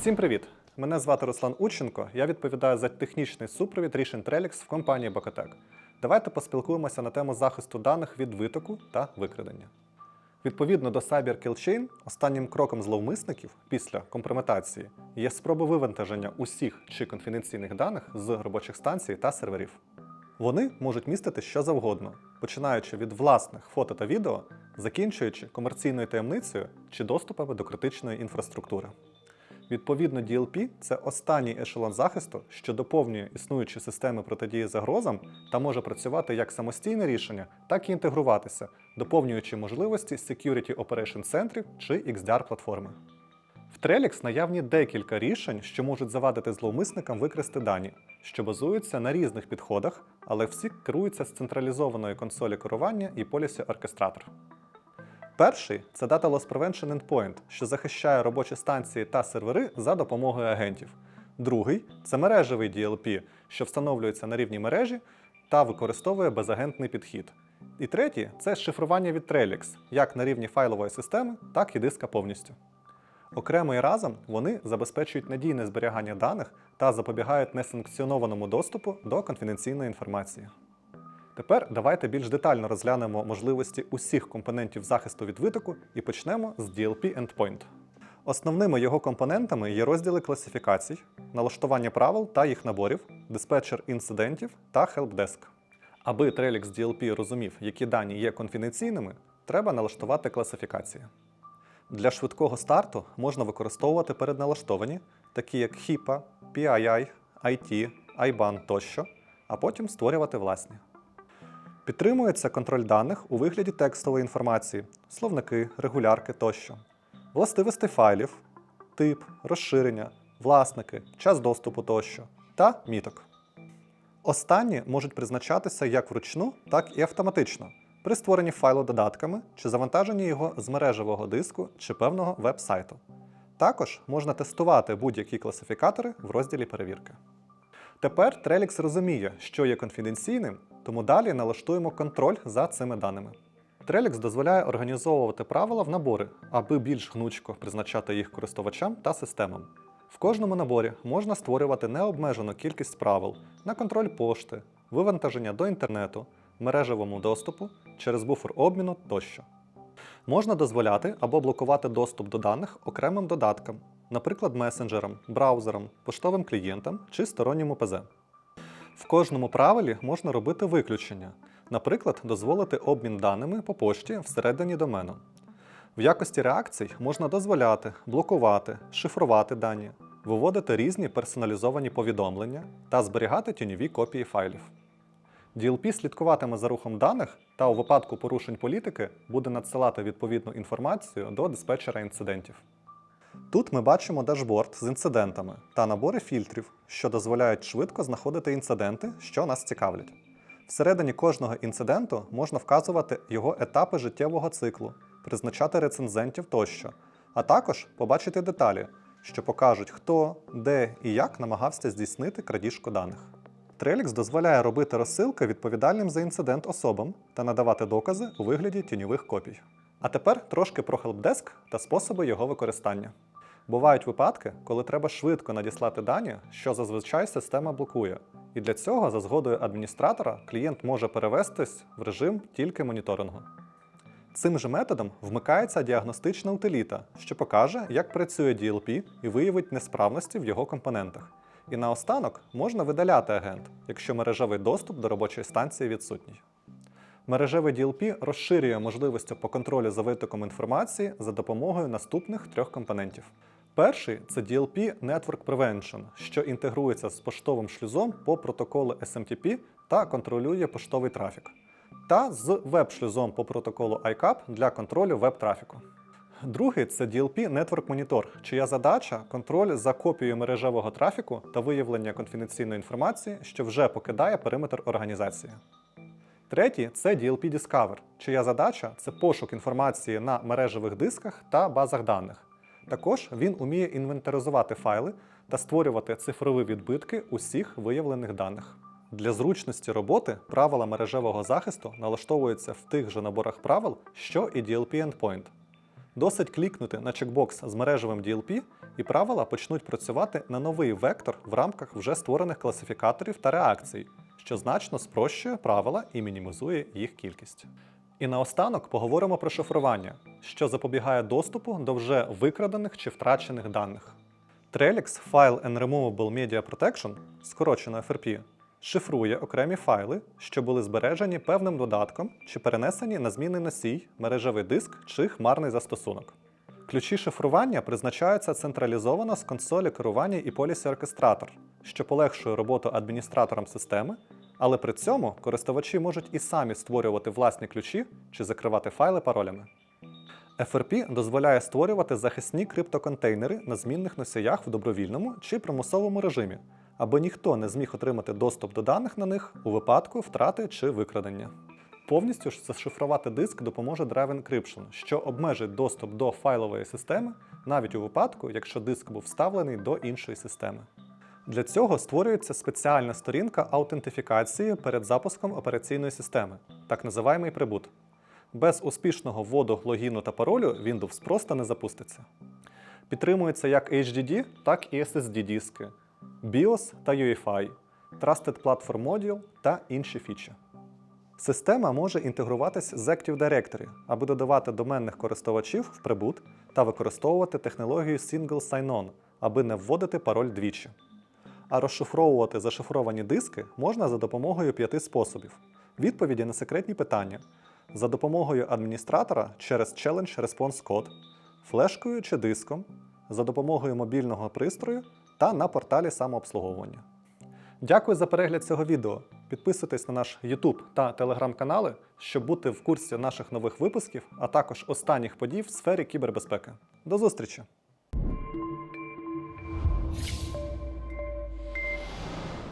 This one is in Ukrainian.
Всім привіт! Мене звати Руслан Ученко. Я відповідаю за технічний супровід рішень Trellix в компанії Bocatec. Давайте поспілкуємося на тему захисту даних від витоку та викрадення. Відповідно до Cyber Kill Chain, останнім кроком зловмисників після компрометації є спроба вивантаження усіх чи конфіденційних даних з робочих станцій та серверів. Вони можуть містити що завгодно, починаючи від власних фото та відео, закінчуючи комерційною таємницею чи доступами до критичної інфраструктури. Відповідно, DLP – це останній ешелон захисту, що доповнює існуючі системи протидії загрозам та може працювати як самостійне рішення, так і інтегруватися, доповнюючи можливості Security Operation центрів чи XDR-платформи. В Trellix наявні декілька рішень, що можуть завадити зловмисникам викрасти дані, що базуються на різних підходах, але всі керуються з централізованої консолі керування і полісі оркестратор. Перший це Data Loss Prevention Endpoint, що захищає робочі станції та сервери за допомогою агентів. Другий це мережевий DLP, що встановлюється на рівні мережі та використовує безагентний підхід. І третій це шифрування від Trellix, як на рівні файлової системи, так і диска повністю. Окремо і разом вони забезпечують надійне зберігання даних та запобігають несанкціонованому доступу до конфіденційної інформації. Тепер давайте більш детально розглянемо можливості усіх компонентів захисту від витоку і почнемо з DLP Endpoint. Основними його компонентами є розділи класифікацій, налаштування правил та їх наборів, диспетчер інцидентів та хелпдеск. Аби Trellix DLP розумів, які дані є конфіденційними, треба налаштувати класифікації. Для швидкого старту можна використовувати передналаштовані, такі як HIPAA, PII, IT, IBAN тощо, а потім створювати власні. Підтримується контроль даних у вигляді текстової інформації, словники, регулярки тощо, властивості файлів, тип, розширення, власники, час доступу тощо та міток. Останні можуть призначатися як вручну, так і автоматично при створенні файлу додатками чи завантаженні його з мережевого диску чи певного веб-сайту. Також можна тестувати будь-які класифікатори в розділі перевірки. Тепер Trellix розуміє, що є конфіденційним, тому далі налаштуємо контроль за цими даними. Trellix дозволяє організовувати правила в набори, аби більш гнучко призначати їх користувачам та системам. В кожному наборі можна створювати необмежену кількість правил на контроль пошти, вивантаження до інтернету, мережевому доступу, через буфер обміну тощо. Можна дозволяти або блокувати доступ до даних окремим додаткам, наприклад, месенджерам, браузерам, поштовим клієнтам чи сторонньому ПЗ. В кожному правилі можна робити виключення, наприклад, дозволити обмін даними по пошті всередині домену. В якості реакцій можна дозволяти, блокувати, шифрувати дані, виводити різні персоналізовані повідомлення та зберігати тіньові копії файлів. DLP слідкуватиме за рухом даних та у випадку порушень політики буде надсилати відповідну інформацію до диспетчера інцидентів. Тут ми бачимо дашборд з інцидентами та набори фільтрів, що дозволяють швидко знаходити інциденти, що нас цікавлять. Всередині кожного інциденту можна вказувати його етапи життєвого циклу, призначати рецензентів тощо, а також побачити деталі, що покажуть, хто, де і як намагався здійснити крадіжку даних. Trellix дозволяє робити розсилки відповідальним за інцидент особам та надавати докази у вигляді тіньових копій. А тепер трошки про хелпдеск та способи його використання. Бувають випадки, коли треба швидко надіслати дані, що зазвичай система блокує. І для цього, за згодою адміністратора, клієнт може перевестись в режим тільки моніторингу. Цим же методом вмикається діагностична утиліта, що покаже, як працює DLP і виявить несправності в його компонентах. І наостанок можна видаляти агент, якщо мережевий доступ до робочої станції відсутній. Мережевий DLP розширює можливості по контролю за витоком інформації за допомогою наступних трьох компонентів. Перший це DLP Network Prevention, що інтегрується з поштовим шлюзом по протоколу SMTP та контролює поштовий трафік, та з веб-шлюзом по протоколу ICAP для контролю веб-трафіку. Другий це DLP Network Monitor, чия задача контроль за копією мережевого трафіку та виявлення конфіденційної інформації, що вже покидає периметр організації. Третій це DLP Discover, чия задача це пошук інформації на мережевих дисках та базах даних. Також він уміє інвентаризувати файли та створювати цифрові відбитки усіх виявлених даних. Для зручності роботи правила мережевого захисту налаштовуються в тих же наборах правил, що і DLP Endpoint. Досить клікнути на чекбокс з мережевим DLP, і правила почнуть працювати на новий вектор в рамках вже створених класифікаторів та реакцій, що значно спрощує правила і мінімізує їх кількість. І наостанок поговоримо про шифрування, що запобігає доступу до вже викрадених чи втрачених даних. Trellix File and Removable Media Protection, скорочено FRP, шифрує окремі файли, що були збережені певним додатком чи перенесені на змінний носій, мережевий диск чи хмарний застосунок. Ключі шифрування призначаються централізовано з консолі керування і полісі оркестратор, що полегшує роботу адміністраторам системи, але при цьому користувачі можуть і самі створювати власні ключі чи закривати файли паролями. FRP дозволяє створювати захисні криптоконтейнери на змінних носіях в добровільному чи примусовому режимі, аби ніхто не зміг отримати доступ до даних на них у випадку втрати чи викрадення. Повністю ж зашифрувати диск допоможе Drive Encryption, що обмежить доступ до файлової системи навіть у випадку, якщо диск був вставлений до іншої системи. Для цього створюється спеціальна сторінка аутентифікації перед запуском операційної системи, так називаємий прибут. Без успішного вводу логіну та паролю Windows просто не запуститься. Підтримується як HDD, так і SSD диски, BIOS та UEFI, Trusted Platform Module та інші фічі. Система може інтегруватись з Active Directory, аби додавати доменних користувачів в прибут та використовувати технологію Single Sign-On, аби не вводити пароль двічі. А розшифровувати зашифровані диски можна за допомогою п'яти способів: відповіді на секретні питання, за допомогою адміністратора через Challenge Response Code, флешкою чи диском, за допомогою мобільного пристрою та на порталі самообслуговування. Дякую за перегляд цього відео. Підписуйтесь на наш YouTube та Telegram канали, щоб бути в курсі наших нових випусків, а також останніх подій в сфері кібербезпеки. До зустрічі!